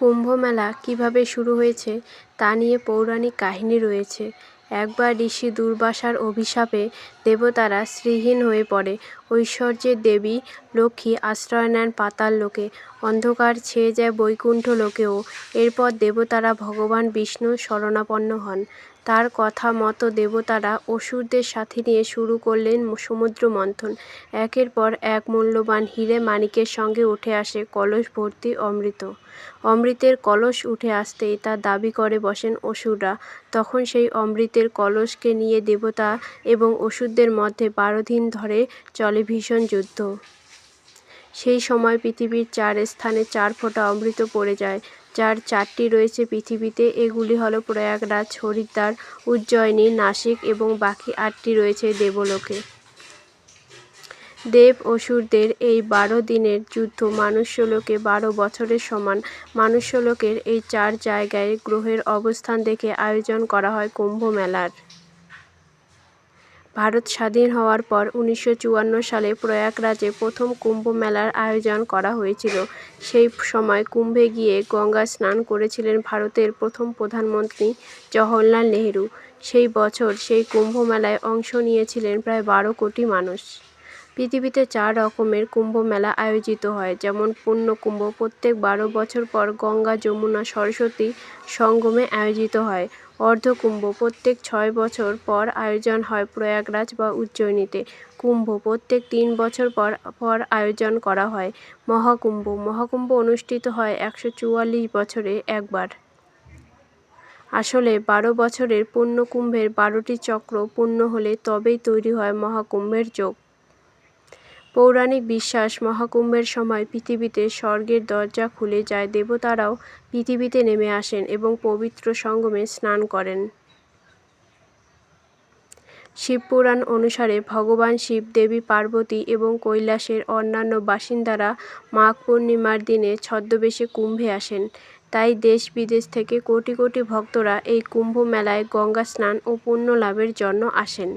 কুম্ভমেলা কীভাবে শুরু হয়েছে তা নিয়ে পৌরাণিক কাহিনী রয়েছে। একবার ঋষি দুর্বাসার অভিশাপে দেবতারা শ্রীহীন হয়ে পড়ে। ঐশ্বর্যের দেবী লক্ষ্মী আশ্রয় নেন পাতাল লোকে। অন্ধকার ছেয়ে যায় বৈকুণ্ঠ লোকেও। এরপর দেবতারা ভগবান বিষ্ণুর শরণাপন্ন হন। তার কথা মতো দেবতারা অসুরদের সাথে নিয়ে শুরু করলেন সমুদ্র মন্থন। একের পর এক মূল্যবান হিরে মানিকের সঙ্গে উঠে আসে কলস ভর্তি অমৃত। অমৃতের কলস উঠে আসতেই তা দাবি করে বসেন অসুররা। তখন সেই অমৃতের কলসকে নিয়ে দেবতা এবং অসুরদের মধ্যে বারো দিন ধরে চলে ভীষণ যুদ্ধ। সেই সময় পৃথিবীর চার স্থানে চার ফোঁটা অমৃত পড়ে যায়। যার চারটি রয়েছে পৃথিবীতে, এগুলি হল প্রয়াগরাজ, হরিদ্বার, উজ্জয়িনী, নাসিক এবং বাকি আটটি রয়েছে দেবলোকে। দেব অসুরদের এই বারো দিনের যুদ্ধ মানুষ্যলোকে বারো বছরের সমান। মানুষ্যলোকের এই চার জায়গায় গ্রহের অবস্থান দেখে আয়োজন করা হয় কুম্ভ মেলার। ভারত স্বাধীন হওয়ার পর উনিশশো চুয়ান্ন সালে প্রয়াগরাজে প্রথম কুম্ভ মেলার আয়োজন করা হয়েছিল। সেই সময় কুম্ভে গিয়ে গঙ্গা স্নান করেছিলেন ভারতের প্রথম প্রধানমন্ত্রী জওহরলাল নেহেরু। সেই বছর সেই কুম্ভ মেলায় অংশ নিয়েছিলেন প্রায় বারো কোটি মানুষ। পৃথিবীতে চার রকমের কুম্ভ মেলা আয়োজিত হয়, যেমন কুম্ভ প্রত্যেক বারো বছর পর গঙ্গা, যমুনা, সরস্বতী সঙ্গমে আয়োজিত হয়। অর্ধকুম্ভ প্রত্যেক ছয় বছর পর আয়োজন হয় প্রয়াগরাজ বা উজ্জয়িনীতে। কুম্ভ প্রত্যেক তিন বছর পর পর আয়োজন করা হয়। মহাকুম্ভ মহাকুম্ভ অনুষ্ঠিত হয় একশো চুয়াল্লিশ বছরে একবার। আসলে বারো বছরের পুণ্যকুম্ভের বারোটি চক্র পূর্ণ হলে তবেই তৈরি হয় মহাকুম্ভের যোগ। পৌরাণিক বিশ্বাস মহাকুম্ভের সময় পৃথিবীতে স্বর্গের দরজা খুলে যায়, দেবতারাও পৃথিবীতে নেমে আসেন এবং পবিত্র সঙ্গমে স্নান করেন। শিবপুরাণ অনুসারে ভগবান শিব, দেবী পার্বতী এবং কৈলাসের অন্যান্য বাসিন্দারা মাঘ পূর্ণিমার দিনে ছদ্মবেশে কুম্ভে আসেন। তাই দেশ বিদেশ থেকে কোটি কোটি ভক্তরা এই কুম্ভ মেলায় গঙ্গা স্নান ও পুণ্য লাভের জন্য আসেন।